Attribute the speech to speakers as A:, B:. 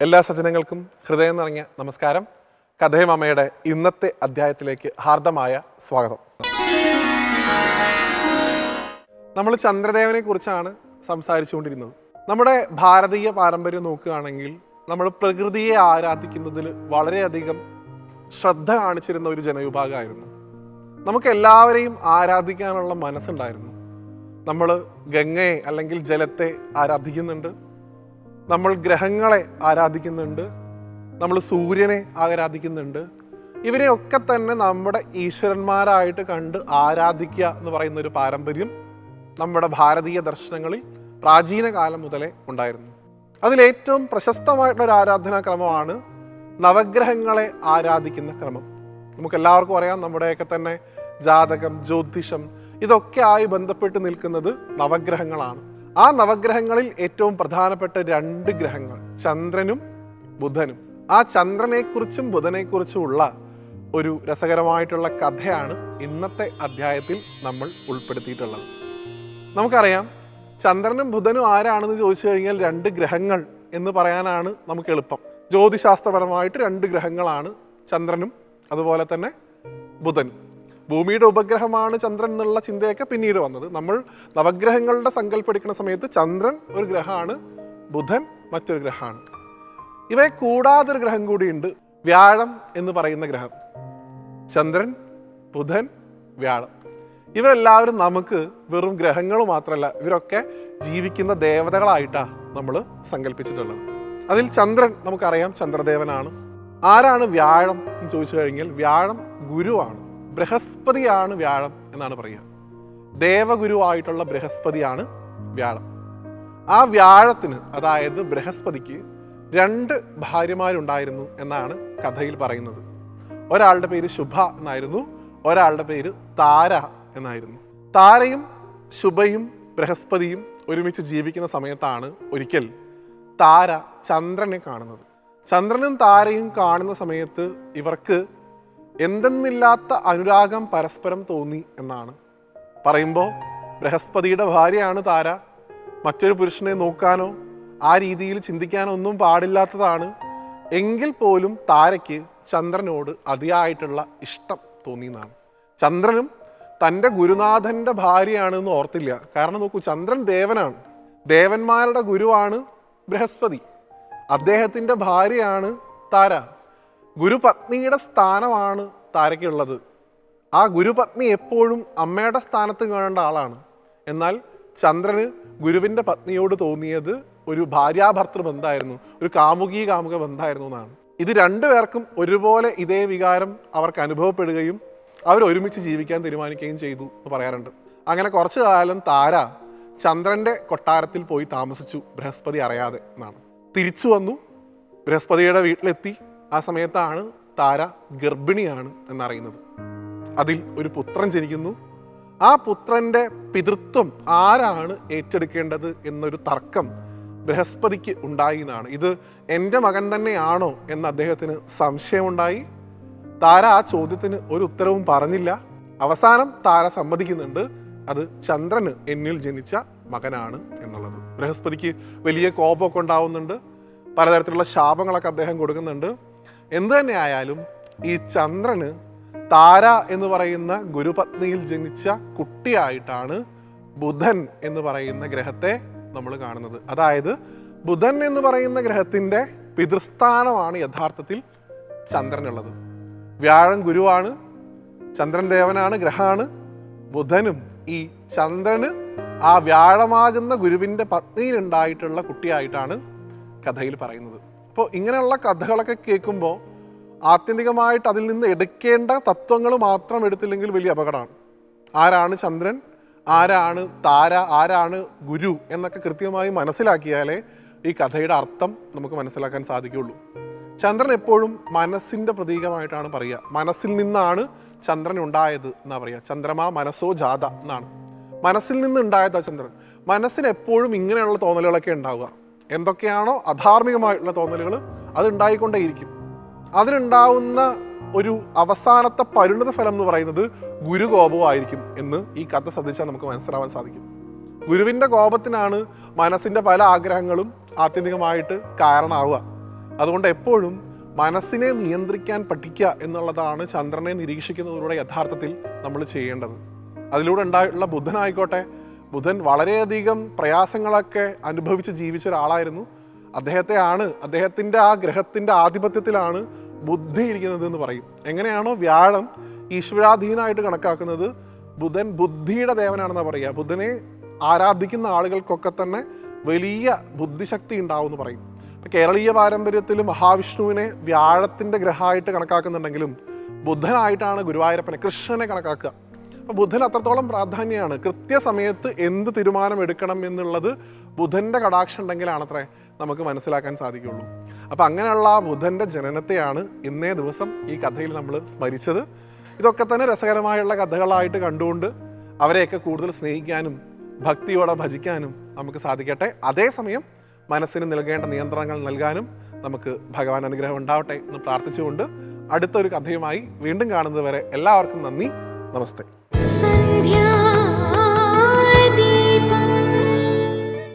A: എല്ലാ സജ്ജനങ്ങൾക്കും ഹൃദയം നിറഞ്ഞ നമസ്കാരം. കഥയും അമ്മയുടെ ഇന്നത്തെ അധ്യായത്തിലേക്ക് ഹാർദമായ സ്വാഗതം. നമ്മൾ ചന്ദ്രദേവനെ കുറിച്ചാണ് സംസാരിച്ചുകൊണ്ടിരുന്നത്. നമ്മുടെ ഭാരതീയ പാരമ്പര്യം നോക്കുകയാണെങ്കിൽ നമ്മൾ പ്രകൃതിയെ ആരാധിക്കുന്നതിൽ വളരെയധികം ശ്രദ്ധ കാണിച്ചിരുന്ന ഒരു ജനവിഭാഗമായിരുന്നു. നമുക്ക് എല്ലാവരെയും ആരാധിക്കാനുള്ള മനസ്സുണ്ടായിരുന്നു. നമ്മൾ ഗംഗയെ അല്ലെങ്കിൽ ജലത്തെ ആരാധിക്കുന്നുണ്ട്. നമ്മൾ ഗ്രഹങ്ങളെ ആരാധിക്കുന്നുണ്ട് നമ്മൾ സൂര്യനെ ആരാധിക്കുന്നുണ്ട് ഇവരെയൊക്കെ തന്നെ നമ്മുടെ ഈശ്വരന്മാരായിട്ട് കണ്ട് ആരാധിക്കുക എന്ന് പറയുന്ന ഒരു പാരമ്പര്യം നമ്മുടെ ഭാരതീയ ദർശനങ്ങളിൽ പ്രാചീന കാലം മുതലേ ഉണ്ടായിരുന്നു. അതിലേറ്റവും പ്രശസ്തമായിട്ടുള്ള ഒരു ആരാധനാ ക്രമമാണ് നവഗ്രഹങ്ങളെ ആരാധിക്കുന്ന ക്രമം. നമുക്ക് എല്ലാവർക്കും അറിയാം നമ്മുടെയൊക്കെ തന്നെ ജാതകം ജ്യോതിഷം ഇതൊക്കെ ആയി ബന്ധപ്പെട്ട് നിൽക്കുന്നത് നവഗ്രഹങ്ങളാണ്. ആ നവഗ്രഹങ്ങളിൽ ഏറ്റവും പ്രധാനപ്പെട്ട രണ്ട് ഗ്രഹങ്ങൾ ചന്ദ്രനും ബുധനും. ആ ചന്ദ്രനെക്കുറിച്ചും ബുധനെക്കുറിച്ചും ഉള്ള ഒരു രസകരമായിട്ടുള്ള കഥയാണ് ഇന്നത്തെ അധ്യായത്തിൽ നമ്മൾ ഉൾപ്പെടുത്തിയിട്ടുള്ളത്. നമുക്കറിയാം ചന്ദ്രനും ബുധനും ആരാണെന്ന് ചോദിച്ചു കഴിഞ്ഞാൽ രണ്ട് ഗ്രഹങ്ങൾ എന്ന് പറയാനാണ് നമുക്ക് എളുപ്പം. ജ്യോതിശാസ്ത്രപരമായിട്ട് രണ്ട് ഗ്രഹങ്ങളാണ് ചന്ദ്രനും അതുപോലെ തന്നെ ബുധനും. ഭൂമിയുടെ ഉപഗ്രഹമാണ് ചന്ദ്രൻ എന്നുള്ള ചിന്തയൊക്കെ പിന്നീട് വന്നത്. നമ്മൾ നവഗ്രഹങ്ങളുടെ സങ്കല്പം എടുക്കുന്ന സമയത്ത് ചന്ദ്രൻ ഒരു ഗ്രഹമാണ് ബുധൻ മറ്റൊരു ഗ്രഹമാണ്. ഇവയെ കൂടാതെ ഒരു ഗ്രഹം കൂടിയുണ്ട് വ്യാഴം എന്ന് പറയുന്ന ഗ്രഹം. ചന്ദ്രൻ ബുധൻ വ്യാഴം. ഇവരെല്ലാവരും നമുക്ക് വെറും ഗ്രഹങ്ങൾ മാത്രമല്ല ഇവരൊക്കെ ജീവിക്കുന്ന ദേവതകളായിട്ടാണ് നമ്മൾ സങ്കല്പിച്ചിട്ടുള്ളത്. അതിൽ ചന്ദ്രൻ നമുക്കറിയാം ചന്ദ്രദേവനാണ്. ആരാണ് വ്യാഴം എന്ന് ചോദിച്ചു കഴിഞ്ഞാൽ വ്യാഴം ഗുരുവാണ്. ബൃഹസ്പതിയാണ് വ്യാഴം എന്നാണ് പറയുക. ദേവഗുരുവായിട്ടുള്ള ബൃഹസ്പതിയാണ് വ്യാഴം. ആ വ്യാഴത്തിന് അതായത് ബൃഹസ്പതിക്ക് രണ്ട് ഭാര്യമാരുണ്ടായിരുന്നു എന്നാണ് കഥയിൽ പറയുന്നത്. ഒരാളുടെ പേര് ശുഭ എന്നായിരുന്നു ഒരാളുടെ പേര് താര എന്നായിരുന്നു. താരയും ശുഭയും ബൃഹസ്പതിയും ഒരുമിച്ച് ജീവിക്കുന്ന സമയത്താണ് ഒരിക്കൽ താര ചന്ദ്രനെ കാണുന്നത്. ചന്ദ്രനും താരയും കാണുന്ന സമയത്ത് ഇവർക്ക് എന്തെന്നില്ലാത്ത അനുരാഗം പരസ്പരം തോന്നി എന്നാണ്. പറയുമ്പോൾ ബൃഹസ്പതിയുടെ ഭാര്യയാണ് താര. മറ്റൊരു പുരുഷനെ നോക്കാനോ ആ രീതിയിൽ ചിന്തിക്കാനോ ഒന്നും പാടില്ലാത്തതാണ്. എങ്കിൽ പോലും താരയ്ക്ക് ചന്ദ്രനോട് അതിയായിട്ടുള്ള ഇഷ്ടം തോന്നിയെന്നാണ് ചന്ദ്രനും തന്റെ ഗുരുനാഥന്റെ ഭാര്യയാണെന്ന് ഓർത്തില്ല. കാരണം നോക്കൂ ചന്ദ്രൻ ദേവനാണ്. ദേവന്മാരുടെ ഗുരുവാണ് ബൃഹസ്പതി. അദ്ദേഹത്തിന്റെ ഭാര്യയാണ് താര. ഗുരുപത്നിയുടെ സ്ഥാനമാണ് താരയ്ക്കുള്ളത്. ആ ഗുരുപത്നി എപ്പോഴും അമ്മയുടെ സ്ഥാനത്ത് കാണേണ്ട ആളാണ്. എന്നാൽ ചന്ദ്രന് ഗുരുവിന്റെ പത്നിയോട് തോന്നിയത് ഒരു ഭാര്യാഭർത്തൃ ബന്ധമായിരുന്നു ഒരു കാമുകീ കാമുക ബന്ധമായിരുന്നു എന്നാണ്. ഇത് രണ്ടുപേർക്കും ഒരുപോലെ ഇതേ വികാരം അവർക്ക് അനുഭവപ്പെടുകയും അവർ ഒരുമിച്ച് ജീവിക്കാൻ തീരുമാനിക്കുകയും ചെയ്തു എന്ന് പറയാറുണ്ട്. അങ്ങനെ കുറച്ചു കാലം താര ചന്ദ്രന്റെ കൊട്ടാരത്തിൽ പോയി താമസിച്ചു ബൃഹസ്പതി അറിയാതെ എന്നാണ്. തിരിച്ചു വന്നു ബൃഹസ്പതിയുടെ വീട്ടിലെത്തി. ആ സമയത്താണ് താര ഗർഭിണിയാണ് എന്നറിയുന്നത്. അതിൽ ഒരു പുത്രൻ ജനിക്കുന്നു. ആ പുത്രന്റെ പിതൃത്വം ആരാണ് ഏറ്റെടുക്കേണ്ടത് എന്നൊരു തർക്കം ബൃഹസ്പതിക്ക് ഉണ്ടായി എന്നാണ്. ഇത് എന്റെ മകൻ തന്നെയാണോ എന്ന് അദ്ദേഹത്തിന് സംശയമുണ്ടായി. താര ആ ചോദ്യത്തിന് ഒരു ഉത്തരവും പറഞ്ഞില്ല. അവസാനം താര സമ്മതിക്കുന്നുണ്ട്. അത് ചന്ദ്രന് എന്നിൽ ജനിച്ച മകനാണ് എന്നുള്ളത്. ബൃഹസ്പതിക്ക് വലിയ കോപമൊക്കെ ഉണ്ടാവുന്നുണ്ട്. പലതരത്തിലുള്ള ശാപങ്ങളൊക്കെ അദ്ദേഹം കൊടുക്കുന്നുണ്ട്. എന്തു തന്നെ ആയാലും ഈ ചന്ദ്രന് താര എന്ന് പറയുന്ന ഗുരുപത്നിയിൽ ജനിച്ച കുട്ടിയായിട്ടാണ് ബുധൻ എന്ന് പറയുന്ന ഗ്രഹത്തെ നമ്മൾ കാണുന്നത്. അതായത് ബുധൻ എന്ന് പറയുന്ന ഗ്രഹത്തിന്റെ പിതൃസ്ഥാനമാണ് യഥാർത്ഥത്തിൽ ചന്ദ്രനുള്ളത്. വ്യാഴം ഗുരുവാണ് ചന്ദ്രൻ ദേവനാണ് ഗ്രഹമാണ് ബുധനും ഈ ചന്ദ്രന് ആ വ്യാഴമാകുന്ന ഗുരുവിന്റെ പത്നിയിലുണ്ടായിട്ടുള്ള കുട്ടിയായിട്ടാണ് കഥയിൽ പറയുന്നത്. അപ്പോൾ ഇങ്ങനെയുള്ള കഥകളൊക്കെ കേൾക്കുമ്പോൾ ആത്യന്തികമായിട്ട് അതിൽ നിന്ന് എടുക്കേണ്ട തത്വങ്ങൾ മാത്രം എടുത്തില്ലെങ്കിൽ വലിയ അപകടമാണ്. ആരാണ് ചന്ദ്രൻ? ആരാണ് താര? ആരാണ് ഗുരു? എന്നൊക്കെ കൃത്യമായി മനസ്സിലാക്കിയാലേ ഈ കഥയുടെ അർത്ഥം നമുക്ക് മനസ്സിലാക്കാൻ സാധിക്കുകയുള്ളൂ. ചന്ദ്രൻ എപ്പോഴും മനസ്സിന്റെ പ്രതീകമായിട്ടാണ് പറയുക. മനസ്സിൽ നിന്നാണ് ചന്ദ്രൻ ഉണ്ടായത് എന്നാ പറയുക. ചന്ദ്രമ മനസ്സോ ജാത എന്നാണ്. മനസ്സിൽ നിന്ന് ഉണ്ടായതാ ചന്ദ്രൻ. മനസ്സിന് എപ്പോഴും ഇങ്ങനെയുള്ള തോന്നലുകളൊക്കെ ഉണ്ടാവുക. എന്തൊക്കെയാണോ അധാർമികമായിട്ടുള്ള തോന്നലുകൾ അതുണ്ടായിക്കൊണ്ടേയിരിക്കും. അതിനുണ്ടാവുന്ന ഒരു അവസാനത്തെ പരിണത ഫലം എന്ന് പറയുന്നത് ഗുരു ഗുരുകോപമായിരിക്കും എന്ന് ഈ കഥ ശ്രദ്ധിച്ചാൽ നമുക്ക് മനസ്സിലാവാൻ സാധിക്കും. ഗുരുവിന്റെ കോപത്തിനാണ് മനസ്സിന്റെ പല ആഗ്രഹങ്ങളും ആത്യന്തികമായിട്ട് കാരണമാവുക അതുകൊണ്ട് എപ്പോഴും മനസ്സിനെ നിയന്ത്രിക്കാൻ പഠിക്കുക എന്നുള്ളതാണ് ചന്ദ്രനെ നിരീക്ഷിക്കുന്നതിലൂടെ യഥാർത്ഥത്തിൽ നമ്മൾ ചെയ്യേണ്ടത്. അതിലൂടെ ഉണ്ടായിട്ടുള്ള ബുധനായിക്കോട്ടെ ബുധൻ വളരെയധികം പ്രയാസങ്ങളൊക്കെ അനുഭവിച്ച് ജീവിച്ച ഒരാളായിരുന്നു. അദ്ദേഹത്തെയാണ് അദ്ദേഹത്തിന്റെ ആ ഗ്രഹത്തിന്റെ ആധിപത്യത്തിലാണ് ബുദ്ധി ഇരിക്കുന്നത് എന്ന് പറയും. എങ്ങനെയാണോ വ്യാഴം ഈശ്വരാധീനമായിട്ട് കണക്കാക്കുന്നത്. ബുധൻ ബുദ്ധിയുടെ ദേവനാണെന്ന് പറയുക. ബുധനെ ആരാധിക്കുന്ന ആളുകൾക്കൊക്കെ തന്നെ വലിയ ബുദ്ധിശക്തി ഉണ്ടാവും എന്ന് പറയും. ഇപ്പം കേരളീയ പാരമ്പര്യത്തിൽ മഹാവിഷ്ണുവിനെ വ്യാഴത്തിന്റെ ഗ്രഹമായിട്ട് കണക്കാക്കുന്നുണ്ടെങ്കിലും ബുദ്ധനായിട്ടാണ് ഗുരുവായൂരപ്പനെ കൃഷ്ണനെ കണക്കാക്കുക. ബുധൻ അത്രത്തോളം പ്രാധാന്യമാണ് കൃത്യസമയത്ത് എന്ത് തീരുമാനം എടുക്കണം എന്നുള്ളത് ബുധന്റെ കടാക്ഷം ഉണ്ടെങ്കിലാണത്രേ നമുക്ക് മനസ്സിലാക്കാൻ സാധിക്കുള്ളൂ. അപ്പൊ അങ്ങനെയുള്ള ആ ബുധന്റെ ജനനത്തെയാണ് ഇന്നേ ദിവസം ഈ കഥയിൽ നമ്മൾ സ്മരിച്ചത്. ഇതൊക്കെ തന്നെ രസകരമായുള്ള കഥകളായിട്ട് കണ്ടുകൊണ്ട് അവരെയൊക്കെ കൂടുതൽ സ്നേഹിക്കാനും ഭക്തിയോടെ ഭജിക്കാനും നമുക്ക് സാധിക്കട്ടെ. അതേസമയം മനസ്സിന് നൽകേണ്ട നിയന്ത്രണങ്ങൾ നൽകാനും നമുക്ക് ഭഗവാൻ അനുഗ്രഹം ഉണ്ടാവട്ടെ എന്ന് പ്രാർത്ഥിച്ചുകൊണ്ട് അടുത്തൊരു കഥയുമായി വീണ്ടും കാണുന്നതുവരെ എല്ലാവർക്കും നന്ദി. నమస్తే
B: సంధ్యా